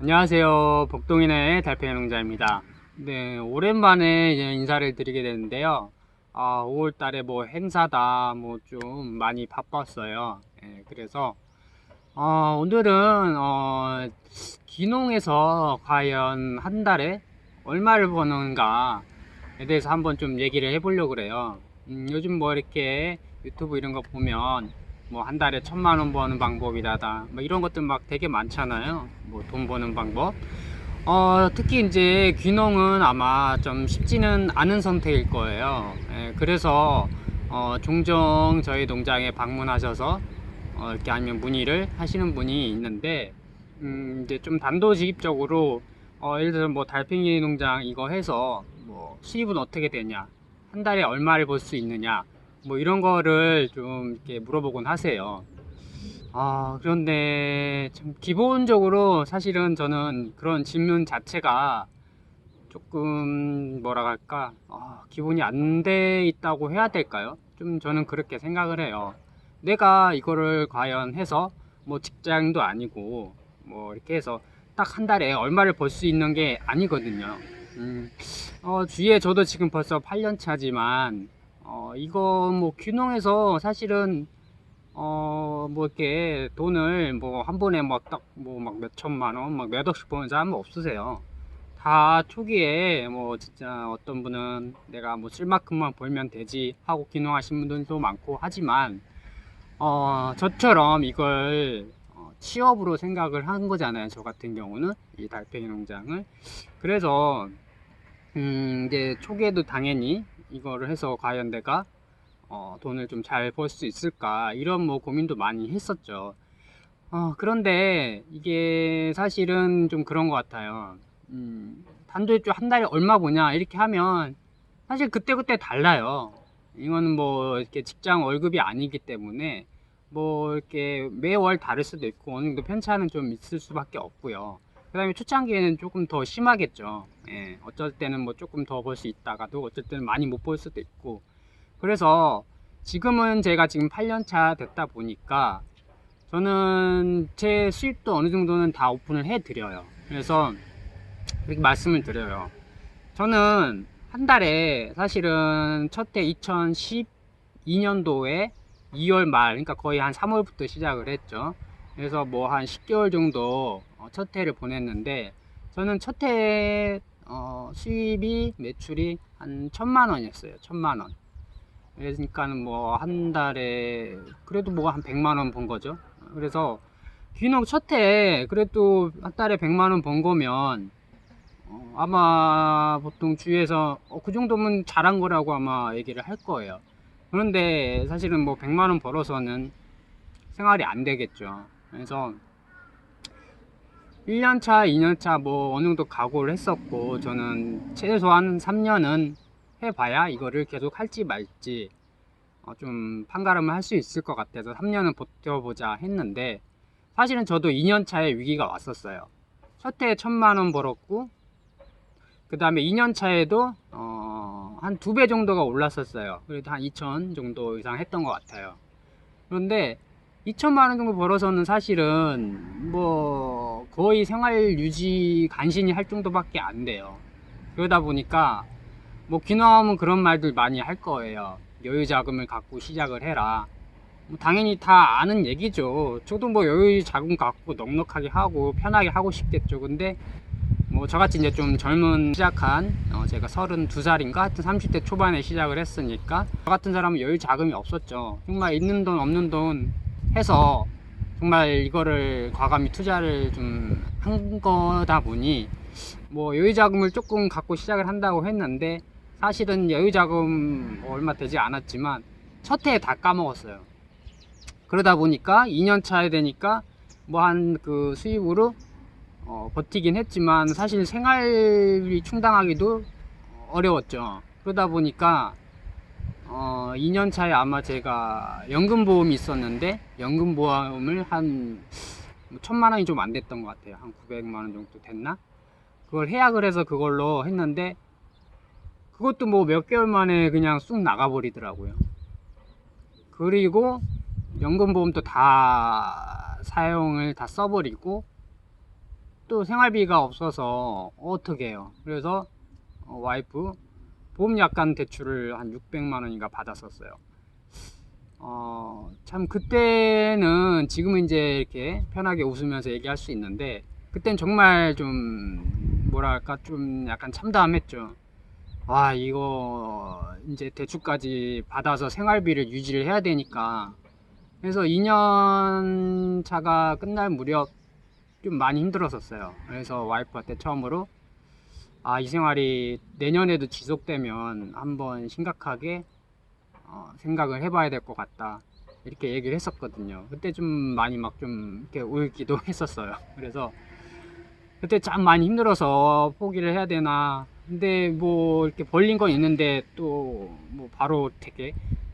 안녕하세요. 복동인의 달팽이 농자입니다. 네, 오랜만에 인사를 드리게 되는데요. 아, 5월 달에 뭐 행사다, 뭐 좀 많이 바빴어요. 예, 그래서, 어, 오늘은, 어, 기농에서 과연 한 달에 얼마를 버는가에 대해서 한번 좀 얘기를 해보려고 그래요. 음, 요즘 뭐 이렇게 유튜브 이런 거 보면 뭐 한 달에 천만 원 버는 방법이라다 뭐 이런 것들 막 되게 많잖아요. 뭐 돈 버는 방법. 어 특히 이제 귀농은 아마 좀 쉽지는 않은 선택일 거예요. 예, 그래서 어 종종 저희 농장에 방문하셔서 어 이렇게 아니면 문의를 하시는 분이 있는데 음 이제 좀 단도직입적으로 어 예를 들어 뭐 달팽이 농장 이거 해서 뭐 수입은 어떻게 되냐 한 달에 얼마를 벌 수 있느냐 뭐 이런 거를 좀 이렇게 물어보곤 하세요. 아, 그런데 참 기본적으로 사실은 저는 그런 질문 자체가 조금 뭐라 할까, 아, 기본이 안 돼 있다고 해야 될까요? 좀 저는 그렇게 생각을 해요. 내가 이거를 과연 해서 뭐 직장도 아니고 뭐 이렇게 해서 딱 한 달에 얼마를 벌 수 있는 게 아니거든요. 음, 어, 주위에 저도 지금 벌써 8년 차지만 어, 이거 뭐 귀농해서 사실은 어, 뭐 이렇게 돈을 뭐 한 번에 막 딱 뭐 막 몇 천만 원, 막 몇 억씩 버는 사람 없으세요. 다 초기에 뭐 진짜 어떤 분은 내가 뭐 쓸 만큼만 벌면 되지 하고 귀농하신 분들도 많고 하지만 어, 저처럼 이걸 어, 취업으로 생각을 한 거잖아요. 저 같은 경우는 이 달팽이 농장을. 그래서 음, 이제 초기에도 당연히 이거를 해서 과연 내가 어, 돈을 좀 잘 벌 수 있을까 이런 뭐 고민도 많이 했었죠. 어, 그런데 이게 사실은 좀 그런 것 같아요. 음, 단도입주 한 달에 얼마 보냐 이렇게 하면 사실 그때그때 달라요. 이거는 뭐 이렇게 직장 월급이 아니기 때문에 뭐 이렇게 매월 다를 수도 있고 어느 정도 편차는 좀 있을 수밖에 없고요. 그 다음에 초창기에는 조금 더 심하겠죠. 예, 어쩔 때는 뭐 조금 더벌수 있다가도 어쩔 때는 많이 못벌 수도 있고. 그래서 지금은 제가 지금 8년차 됐다 보니까 저는 제 수입도 어느 정도는 다 오픈을 해 드려요. 그래서 이렇게 말씀을 드려요. 저는 한 달에 사실은 첫해 2012년도에 2월 말, 그러니까 거의 한 3월부터 시작을 했죠. 그래서 뭐 한 10개월 정도 어, 첫 해를 보냈는데 저는 첫해 어, 수입이 매출이 한 천만 원이었어요. 천만 원. 그러니까는 뭐한 달에 그래도 뭐 한 100만 원 번 거죠. 그래서 귀농 첫해 그래도 한 달에 100만 원 번 거면 어, 아마 보통 주위에서 어, 그 정도면 잘한 거라고 아마 얘기를 할 거예요. 그런데 사실은 뭐 100만 원 벌어서는 생활이 안 되겠죠. 그래서 1년차, 2년차 뭐 어느 정도 각오를 했었고 저는 최소한 3년은 해봐야 이거를 계속 할지 말지 어, 좀 판가름을 할 수 있을 것 같아서 3년은 버텨보자 했는데 사실은 저도 2년차에 위기가 왔었어요. 첫 해에 천만 원 벌었고 그 다음에 2년차에도 어, 한 두 배 정도가 올랐었어요. 그래도 한 2천 정도 이상 했던 것 같아요. 그런데 2천만 원 정도 벌어서는 사실은 뭐 거의 생활 유지 간신히 할 정도밖에 안 돼요. 그러다 보니까 뭐 귀농하면 그런 말들 많이 할 거예요. 여유 자금을 갖고 시작을 해라. 뭐 당연히 다 아는 얘기죠. 저도 뭐 여유 자금 갖고 넉넉하게 하고 편하게 하고 싶겠죠. 근데 뭐 저같이 이제 좀 젊은 시작한 어 제가 32살인가 하여튼 30대 초반에 시작을 했으니까 저 같은 사람은 여유 자금이 없었죠. 정말 있는 돈 없는 돈 해서 정말 이거를 과감히 투자를 좀 한 거다 보니 뭐 여유 자금을 조금 갖고 시작을 한다고 했는데 사실은 여유 자금 뭐 얼마 되지 않았지만 첫 해에 다 까먹었어요. 그러다 보니까 2년 차에 되니까 뭐 한 그 수입으로 어, 버티긴 했지만 사실 생활이 충당하기도 어려웠죠. 그러다 보니까 어, 2년 차에 아마 제가 연금보험이 있었는데 연금보험을 한뭐 천만 원이 좀 안 됐던 것 같아요. 한 900만 원 정도 됐나? 그걸 해약을 해서 그걸로 했는데 그것도 뭐 몇 개월 만에 그냥 쑥 나가버리더라고요. 그리고 연금보험도 다 사용을 다 써버리고 또 생활비가 없어서 어떻게 해요. 그래서 어, 와이프 보험약관 대출을 한 600만 원인가 받았었어요. 어, 참 그때는 지금은 이제 이렇게 편하게 웃으면서 얘기할 수 있는데 그땐 정말 좀 뭐랄까 좀 약간 참담했죠. 와 이거 이제 대출까지 받아서 생활비를 유지를 해야 되니까 그래서 2년 차가 끝날 무렵 좀 많이 힘들었었어요. 그래서 와이프한테 처음으로 아 이 생활이 내년에도 지속되면 한번 심각하게 어, 생각을 해봐야 될 것 같다 이렇게 얘기를 했었거든요. 그때 좀 많이 막 좀 이렇게 울기도 했었어요. 그래서 그때 참 많이 힘들어서 포기를 해야 되나. 근데 뭐 이렇게 벌린 건 있는데 또 뭐 바로 되게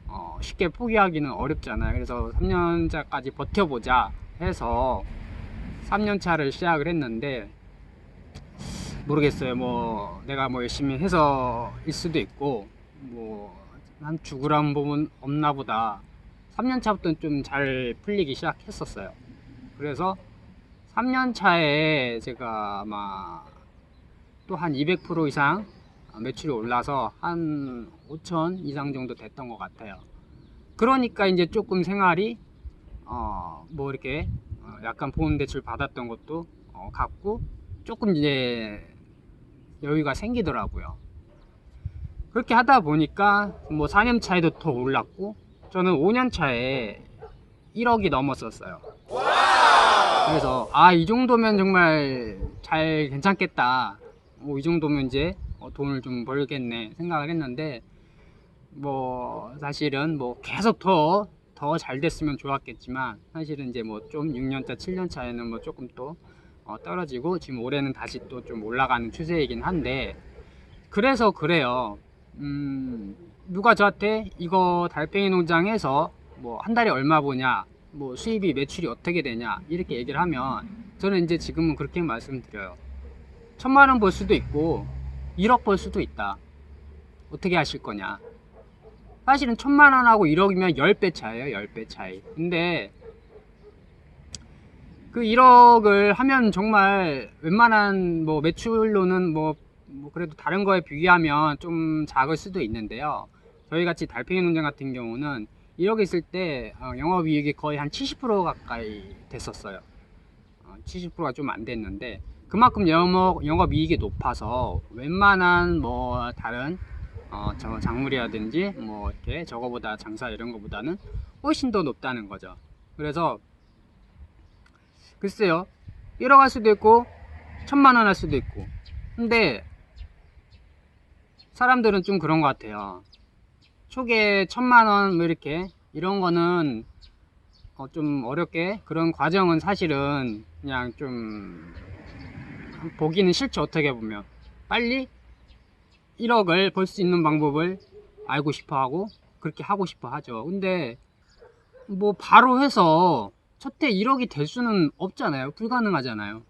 어, 쉽게 포기하기는 어렵잖아요. 그래서 3년차까지 버텨보자 해서 3년차를 시작을 했는데 모르겠어요. 뭐 내가 뭐 열심히 해서 일 수도 있고 뭐한 죽으란 부분 없나 보다. 3년차부터는 좀 잘 풀리기 시작했었어요. 그래서 3년 차에 제가 아마 또 한 200% 이상 매출이 올라서 한 5천 이상 정도 됐던 것 같아요. 그러니까 이제 조금 생활이 어 뭐 이렇게 어 약간 보험 대출 받았던 것도 어 갚고 조금 이제 여유가 생기더라고요. 그렇게 하다 보니까 뭐 4년 차에도 더 올랐고 저는 5년 차에 1억이 넘었었어요. 그래서 아 이 정도면 정말 잘 괜찮겠다. 뭐 이 정도면 이제 어, 돈을 좀 벌겠네 생각을 했는데 뭐 사실은 뭐 계속 더 더 잘 됐으면 좋았겠지만 사실은 이제 뭐 좀 6년차 7년차에는 뭐 조금 또 어, 떨어지고 지금 올해는 다시 또 좀 올라가는 추세이긴 한데 그래서 그래요. 음, 누가 저한테 이거 달팽이 농장에서 뭐 한 달에 얼마 보냐, 뭐 수입이 매출이 어떻게 되냐 이렇게 얘기를 하면 저는 이제 지금은 그렇게 말씀드려요. 천만 원 벌 수도 있고 1억 벌 수도 있다. 어떻게 하실 거냐? 사실은 천만 원하고 1억이면 10배 차이에요, 10배 차이. 근데 그 1억을 하면 정말 웬만한 뭐 매출로는 뭐, 뭐 그래도 다른 거에 비교하면 좀 작을 수도 있는데요. 저희 같이 달팽이 농장 같은 경우는 1억 있을 때 어, 영업이익이 거의 한 70% 가까이 됐었어요. 어, 70%가 좀 안 됐는데 그만큼 영업, 영업이익이 높아서 웬만한 뭐 다른 어, 저 작물이라든지 뭐 이렇게 저거보다 장사 이런 거보다는 훨씬 더 높다는 거죠. 그래서 글쎄요. 1억 할 수도 있고 천만 원 할 수도 있고. 근데 사람들은 좀 그런 것 같아요. 초기에 천만 원 뭐 이렇게 이런 거는 어, 좀 어렵게 그런 과정은 사실은 그냥 좀 보기는 싫죠 어떻게 보면 빨리 1억을 벌 수 있는 방법을 알고 싶어 하고 그렇게 하고 싶어 하죠. 근데 뭐 바로 해서 첫해 1억이 될 수는 없잖아요. 불가능하잖아요.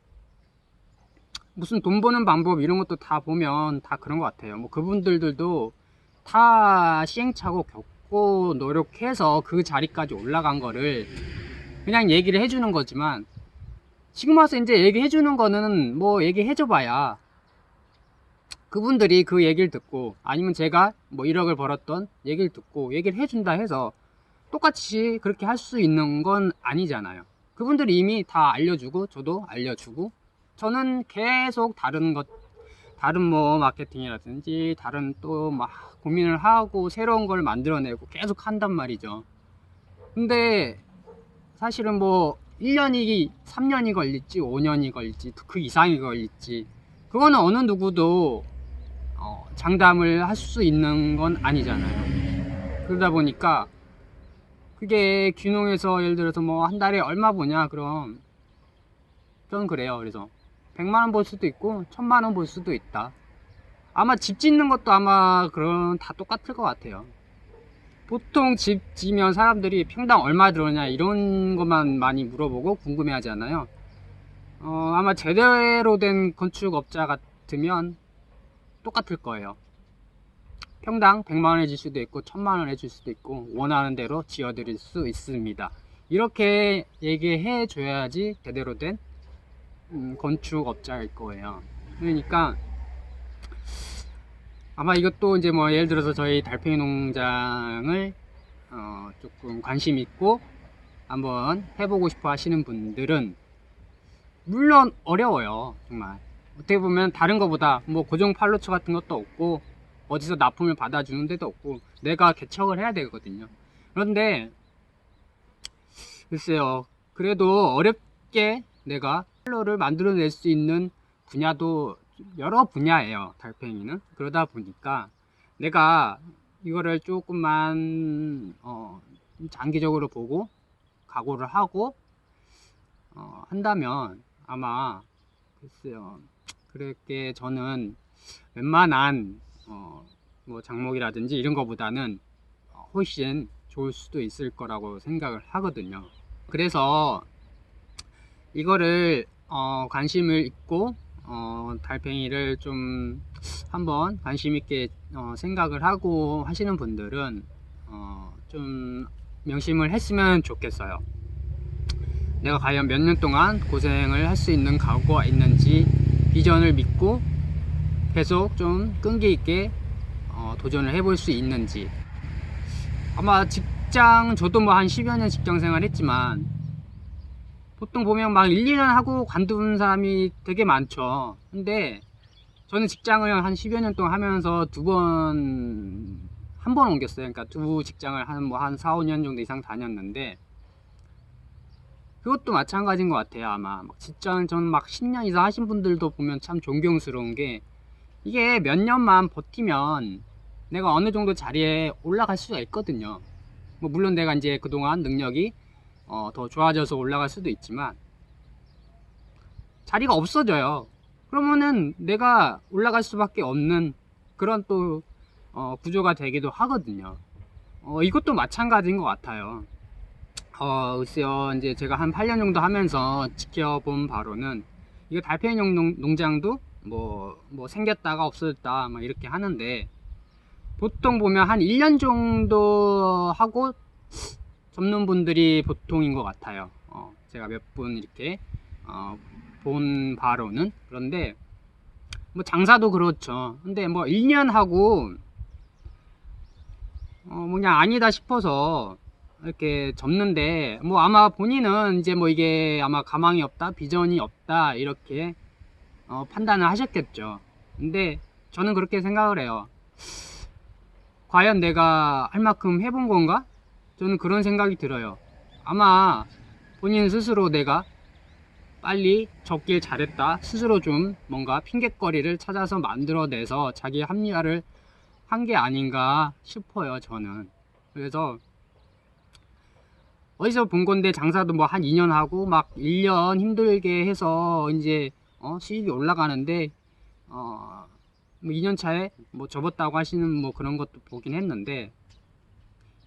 무슨 돈 버는 방법 이런 것도 다 보면 다 그런 것 같아요. 뭐 그분들도 다 시행착오 겪고 노력해서 그 자리까지 올라간 거를 그냥 얘기를 해주는 거지만 지금 와서 이제 얘기해 주는 거는 뭐 얘기해 줘 봐야 그분들이 그 얘기를 듣고 아니면 제가 뭐 1억을 벌었던 얘기를 듣고 얘기를 해 준다 해서 똑같이 그렇게 할 수 있는 건 아니잖아요. 그분들이 이미 다 알려주고 저도 알려주고 저는 계속 다른 것 다른 뭐 마케팅이라든지 다른 또 막 고민을 하고 새로운 걸 만들어내고 계속 한단 말이죠. 근데 사실은 뭐 1년이 3년이 걸릴지 5년이 걸릴지 그 이상이 걸릴지 그거는 어느 누구도 어, 장담을 할 수 있는 건 아니잖아요. 그러다 보니까 그게 귀농해서 예를 들어서 뭐 한 달에 얼마 보냐 그럼 저는 그래요. 그래서 100만 원 벌 수도 있고 1000만 원 벌 수도 있다. 아마 집 짓는 것도 아마 그런 다 똑같을 것 같아요. 보통 집 지면 사람들이 평당 얼마 들어오냐 이런 것만 많이 물어보고 궁금해 하잖아요. 어, 아마 제대로 된 건축업자 같으면 똑같을 거예요. 평당 100만 원 해줄 수도 있고 1000만 원 해줄 수도 있고 원하는 대로 지어드릴 수 있습니다. 이렇게 얘기해 줘야지 제대로 된 음, 건축업자일 거예요. 그러니까 아마 이것도 이제 뭐 예를 들어서 저희 달팽이 농장을 어, 조금 관심 있고 한번 해보고 싶어 하시는 분들은 물론 어려워요 정말 어떻게 보면 다른 거보다 뭐 고정 팔로처 같은 것도 없고 어디서 납품을 받아주는 데도 없고 내가 개척을 해야 되거든요. 그런데 글쎄요. 그래도 어렵게 내가 팔로를 만들어낼 수 있는 분야도 여러 분야예요 달팽이는. 그러다 보니까 내가 이거를 조금만 어, 장기적으로 보고 각오를 하고 어, 한다면 아마 글쎄요 그렇게 저는 웬만한 어, 뭐 장목이라든지 이런 거보다는 어, 훨씬 좋을 수도 있을 거라고 생각을 하거든요 그래서 이거를 어, 관심을 있고 어, 달팽이를 좀 한번 관심 있게 어, 생각을 하고 하시는 분들은 어, 좀 명심을 했으면 좋겠어요. 내가 과연 몇 년 동안 고생을 할 수 있는 각오가 있는지 비전을 믿고 계속 좀 끈기 있게 어, 도전을 해볼 수 있는지 아마 직장 저도 뭐 한 10여 년 직장 생활 했지만 보통 보면 막 1, 2년 하고 관두는 사람이 되게 많죠. 근데 저는 직장을 한 10여 년 동안 하면서 두 번, 한번 옮겼어요. 그러니까 두 직장을 한, 뭐, 한 4, 5년 정도 이상 다녔는데, 그것도 마찬가지인 것 같아요, 아마. 막 직장, 저는 막 10년 이상 하신 분들도 보면 참 존경스러운 게, 이게 몇 년만 버티면 내가 어느 정도 자리에 올라갈 수가 있거든요. 뭐, 물론 내가 이제 그동안 능력이 어, 더 좋아져서 올라갈 수도 있지만, 자리가 없어져요. 그러면은 내가 올라갈 수밖에 없는 그런 또 어, 구조가 되기도 하거든요. 어, 이것도 마찬가지인 것 같아요. 어, 글쎄요, 이제 제가 한 8년 정도 하면서 지켜본 바로는 이거 달팽이 농- 농장도 뭐, 뭐 생겼다가 없어졌다 막 이렇게 하는데 보통 보면 한 1년 정도 하고 접는 분들이 보통인 것 같아요. 어, 제가 몇 분 이렇게 어, 본 바로는 그런데 뭐 장사도 그렇죠. 근데 뭐 1년 하고 어 뭐냐 아니다 싶어서 이렇게 접는데 뭐 아마 본인은 이제 뭐 이게 아마 가망이 없다 비전이 없다 이렇게 어 판단을 하셨겠죠. 근데 저는 그렇게 생각을 해요. 과연 내가 할 만큼 해본 건가? 저는 그런 생각이 들어요. 아마 본인 스스로 내가 빨리 접길 잘했다. 스스로 좀 뭔가 핑계거리를 찾아서 만들어내서 자기 합리화를 한 게 아닌가 싶어요, 저는. 그래서 어디서 본 건데 장사도 뭐 한 2년 하고 막 1년 힘들게 해서 이제 어, 수입이 올라가는데 어, 뭐 2년 차에 뭐 접었다고 하시는 뭐 그런 것도 보긴 했는데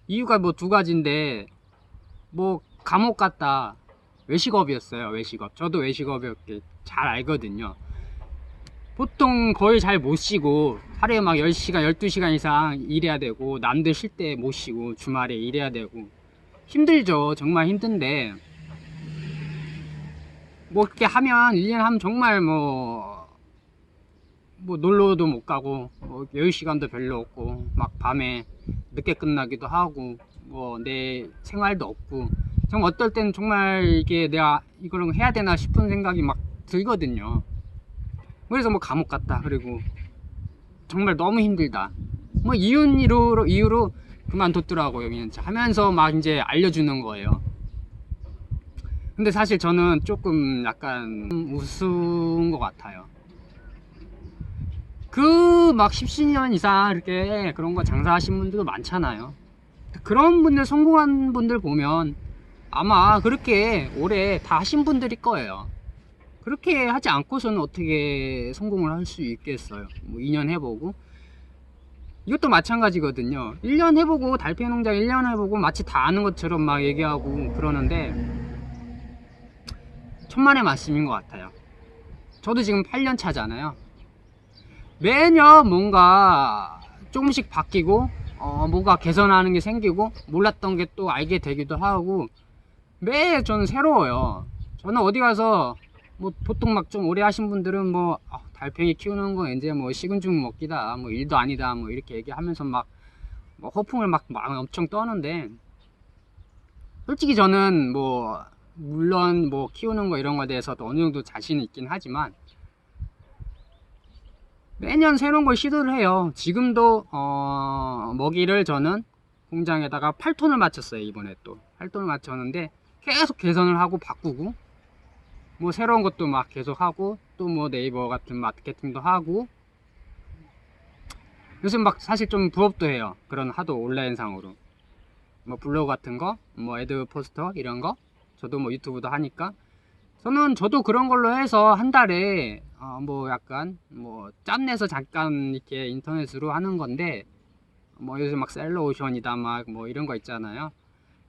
이유가 뭐 두 가지인데 뭐 감옥 갔다 외식업이었어요 외식업. 저도 외식업이었게 잘 알거든요. 보통 거의 잘 못 쉬고 하루에 막 10시간 12시간 이상 일해야 되고 남들 쉴 때 못 쉬고 주말에 일해야 되고 힘들죠 정말 힘든데 뭐 그렇게 하면 1년 하면 정말 뭐, 뭐 놀러도 못 가고 뭐 여유 시간도 별로 없고 막 밤에 늦게 끝나기도 하고 뭐 내 생활도 없고 정말 어떨 때는 정말 이게 내가 이걸 해야 되나 싶은 생각이 막 들거든요. 그래서 뭐 감옥 갔다 그리고 정말 너무 힘들다. 뭐 이윤 이유로 이유로 그만뒀더라고요. 그냥 하면서 막 이제 알려주는 거예요. 근데 사실 저는 조금 약간 우스운 것 같아요. 그 막 10년 이상 이렇게 그런 거 장사하신 분들도 많잖아요. 그런 분들 성공한 분들 보면 아마 그렇게 오래 다 하신 분들일 거예요. 그렇게 하지 않고서는 어떻게 성공을 할 수 있겠어요. 뭐 2년 해보고. 이것도 마찬가지거든요. 1년 해보고 달팽이 농장 1년 해보고 마치 다 아는 것처럼 막 얘기하고 그러는데 천만의 말씀인 것 같아요. 저도 지금 8년 차잖아요. 매년 뭔가 조금씩 바뀌고 어, 뭔가 개선하는 게 생기고 몰랐던 게 또 알게 되기도 하고 매 저는 새로워요. 저는 어디 가서 뭐 보통 막 좀 오래 하신 분들은 뭐 아, 달팽이 키우는 거 이제 뭐 식은 죽 먹기다 뭐 일도 아니다 뭐 이렇게 얘기하면서 막 뭐 허풍을 막, 막 엄청 떠는데 솔직히 저는 뭐 물론 뭐 키우는 거 이런 거에 대해서도 어느 정도 자신이 있긴 하지만 매년 새로운 걸 시도를 해요. 지금도 어, 먹이를 저는 공장에다가 8톤을 맞췄어요. 이번에 또 8톤을 맞췄는데 계속 개선을 하고 바꾸고 뭐 새로운 것도 막 계속 하고 또 뭐 네이버 같은 마케팅도 하고 요즘 막 사실 좀 부업도 해요. 그런 하도 온라인상으로 뭐 블로그 같은 거, 뭐 애드 포스터 이런 거 저도 뭐 유튜브도 하니까 저는 저도 그런 걸로 해서 한 달에 어, 뭐 약간 뭐 짬내서 잠깐 이렇게 인터넷으로 하는 건데 뭐 요즘 막 셀러오션이다 막 뭐 이런 거 있잖아요.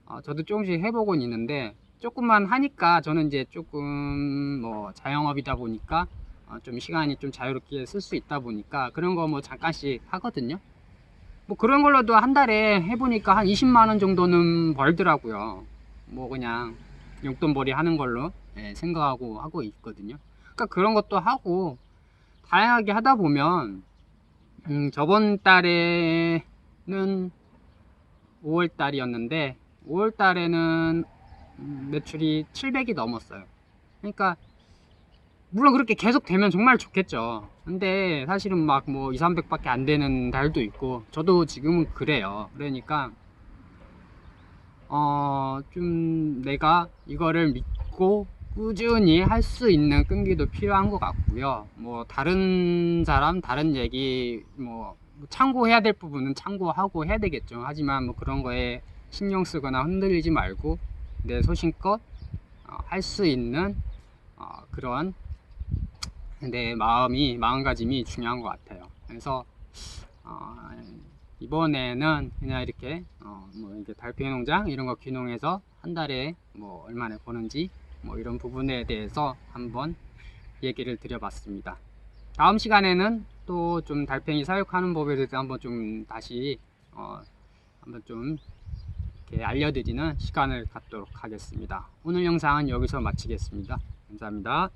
어, 저도 조금씩 해보곤 있는데 조금만 하니까 저는 이제 조금 뭐 자영업이다 보니까 어, 좀 시간이 좀 자유롭게 쓸 수 있다 보니까 그런 거 뭐 잠깐씩 하거든요. 뭐 그런 걸로도 한 달에 해보니까 한 20만 원 정도는 벌더라고요. 뭐 그냥 용돈벌이 하는 걸로 예, 생각하고 하고 있거든요. 그러니까 그런 것도 하고 다양하게 하다 보면 음, 저번 달에는 5월 달이었는데 5월 달에는 음, 매출이 700이 넘었어요. 그러니까 물론 그렇게 계속 되면 정말 좋겠죠. 근데 사실은 막 뭐 2, 300밖에 안 되는 달도 있고 저도 지금은 그래요. 그러니까 어 좀 내가 이거를 믿고 꾸준히 할 수 있는 끈기도 필요한 것 같고요. 뭐 다른 사람 다른 얘기 뭐 참고해야 될 부분은 참고하고 해야 되겠죠. 하지만 뭐 그런 거에 신경 쓰거나 흔들리지 말고 내 소신껏 할 수 있는 어, 그런 내 마음이 마음가짐이 중요한 것 같아요. 그래서 어, 이번에는 그냥 이렇게 어, 뭐 이제 달팽이 농장 이런 거 귀농해서 한 달에 뭐 얼마나 버는지 뭐 이런 부분에 대해서 한번 얘기를 드려봤습니다. 다음 시간에는 또 좀 달팽이 사육하는 법에 대해서 한번 좀 다시 어, 한번 좀 이렇게 알려드리는 시간을 갖도록 하겠습니다. 오늘 영상은 여기서 마치겠습니다. 감사합니다.